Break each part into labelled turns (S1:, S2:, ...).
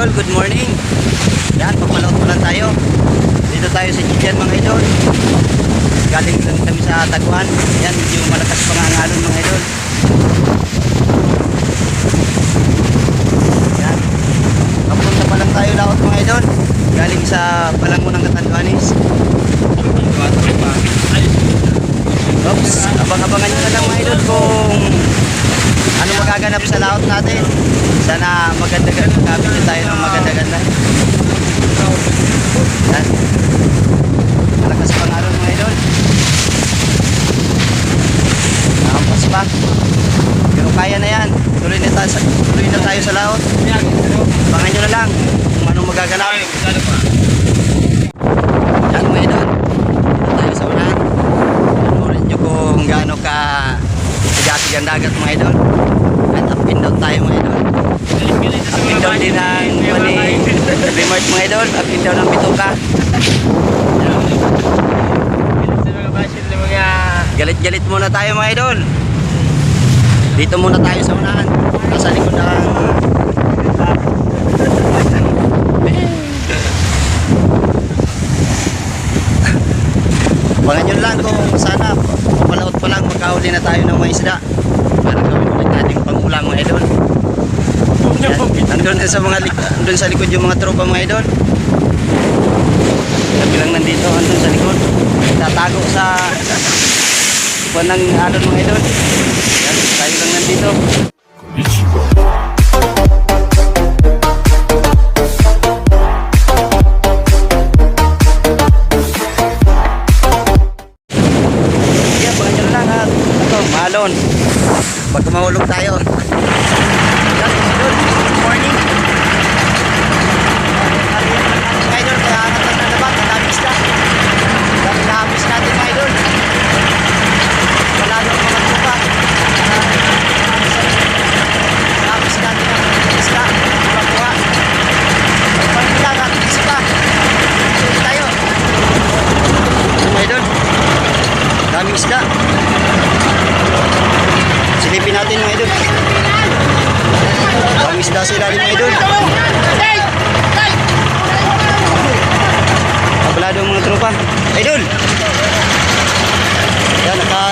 S1: idol, good morning. Yan, pagpalaot pa lang tayo. Dito tayo sa Gideon mga idol. Galing lang kami sa Taguan. Yan, medyo malakas pa nga ang alon mga idol. Yan. Papunta pa lang tayo laot mga idol. Galing sa Palangunang Katanduanis. Oops, abang-abangan nyo na lang mga idol kung magaganap sa laot natin. Sana maganda-ganda gamit din tayo ng maganda-ganda. Malakas pang araw mga idol. Nakapas pa. Pero kaya na yan. Tuloy na tayo sa, tuloy na tayo sa laot. Abangan nyo na lang kung anong magaganap. Yan mga idol. Dito tayo sa unahan. Panurin nyo kung gaano ka tigasig ang dagat mga idol. At up and down tayo mga idol. Up and down din ang mani Remart mga idol. Up and down ang bituka. Galit-galit muna tayo mga idol. Dito muna tayo sa unahan. Nasa likod ng Abangan nyo lang kung sana papalaot pa lang magkahuli na tayo ng mga isda para gawin ulit natin pangulam mga idol. Yan. Nandun na sa mga nandun sa likod yung mga tropa mga idol. Sabi lang nandito, nandun sa likod. Tatago sa buwan ng alon mga idol. Yan, tayo lang nandito.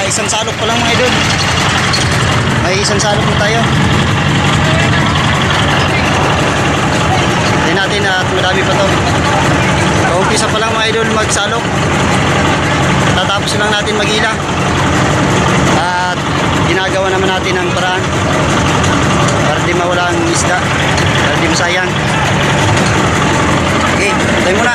S1: Isang salok pa lang mga idol. May isang salok na tayo. Hindi natin at madami pa to. Kaumpisa pa lang mga idol magsalok. Tatapos lang natin magila. At ginagawa naman natin ang paraan para di mawala ang isda, para di masayang. Okay, tayo muna.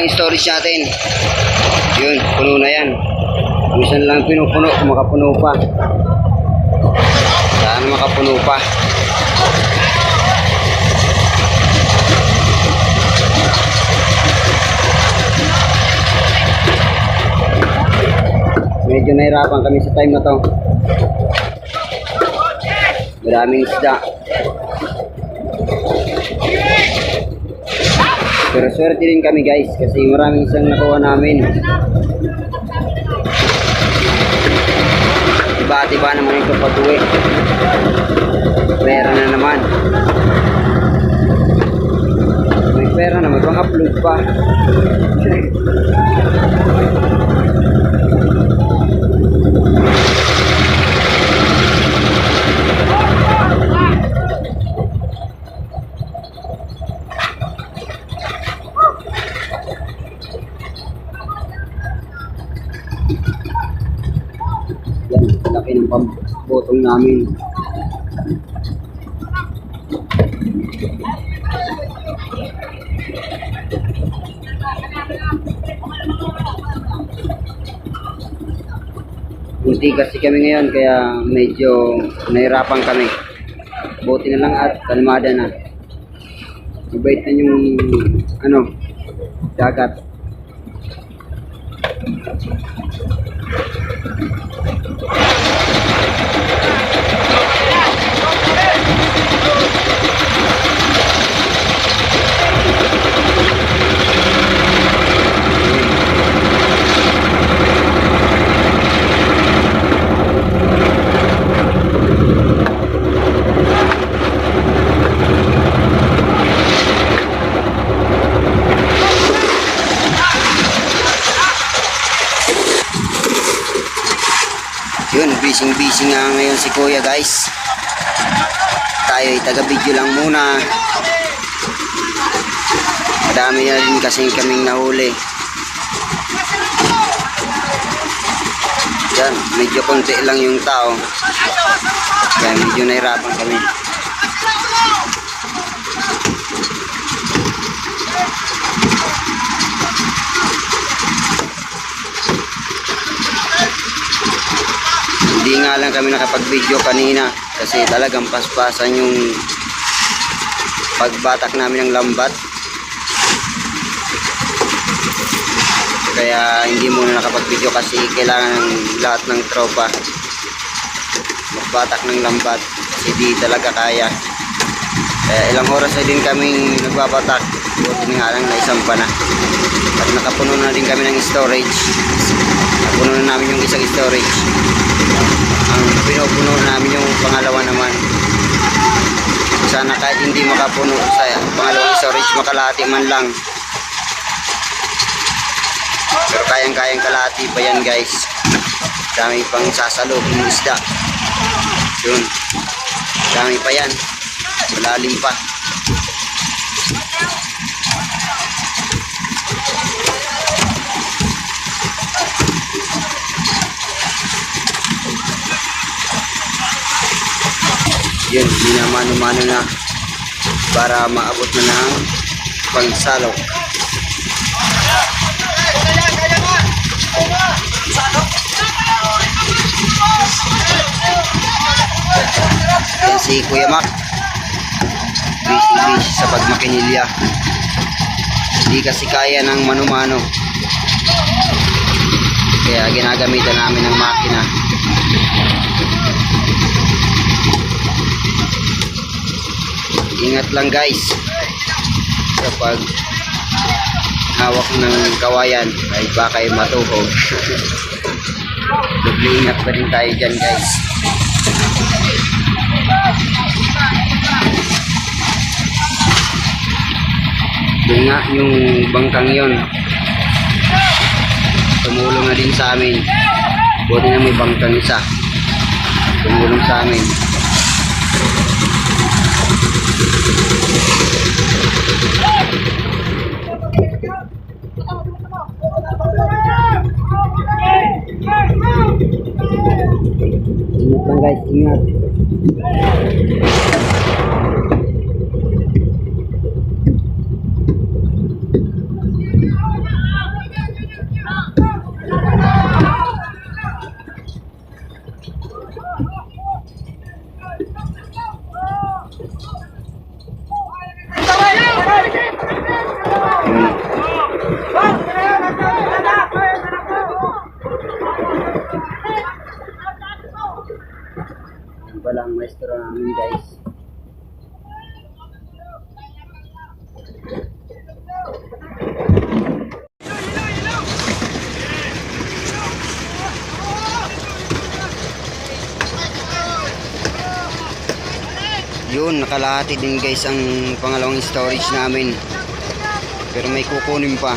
S2: isang storage natin. Yun, puno na yan. Minsan lang pinupuno, makapuno pa. Saan makapuno pa. Medyo nahirapan kami sa time na to. Maraming isda. Pero swerte din kami guys kasi maraming isang nakuha namin. Iba-iba naman ito pag-uwi. Na naman. May pera na, may pang-upload pa. Namin. Buti kasi kami ngayon kaya medyo nahirapan kami. Buti na lang at kalmada na. Mabait na yung ano, dagat. Yun, busy busy nga ngayon si Kuya guys. Tayo ay taga-video lang muna. Madami na rin kasi kaming nahuli. Yan, medyo konti lang yung tao. Kaya medyo nahirapan kami. Hindi nga lang kami nakapag-video kanina kasi talagang paspasan yung pagbatak namin ng lambat. Kaya hindi muna nakapag-video kasi kailangan ng lahat ng tropa magbatak ng lambat kasi di talaga kaya. Kaya ilang oras na din kaming nagbabatak. Buti nga lang na isang pa na. At nakapuno na din kami ng storage. Napuno na namin yung isang storage. Ang pinupuno namin yung pangalawa naman. Sana kahit hindi makapuno sa pangalawang storage makalahati man lang. Pero kayang kayang kalahati pa yan guys. Dami pang sasalog ng isda. Yun. Dami pa yan. Malalim pa yun minamano-mano na para maabot na ng pangsalok yan si Kuya Mac busy sa pagmakinilya. Hindi kasi kaya ng mano-mano. Kaya ginagamitan namin ng makina. Ingat lang guys kapag hawak ng kawayan ay baka ay matuhog. Doble ingat pa rin tayo dyan guys. Yun nga, yung bangkang yon tumulong na din sa amin. Buti na may bangkang isa. Tumulong sa amin. Ingat. Lang guys, maestro namin guys. Yun, nakalahati din guys ang pangalawang storage namin. Pero may kukunin pa.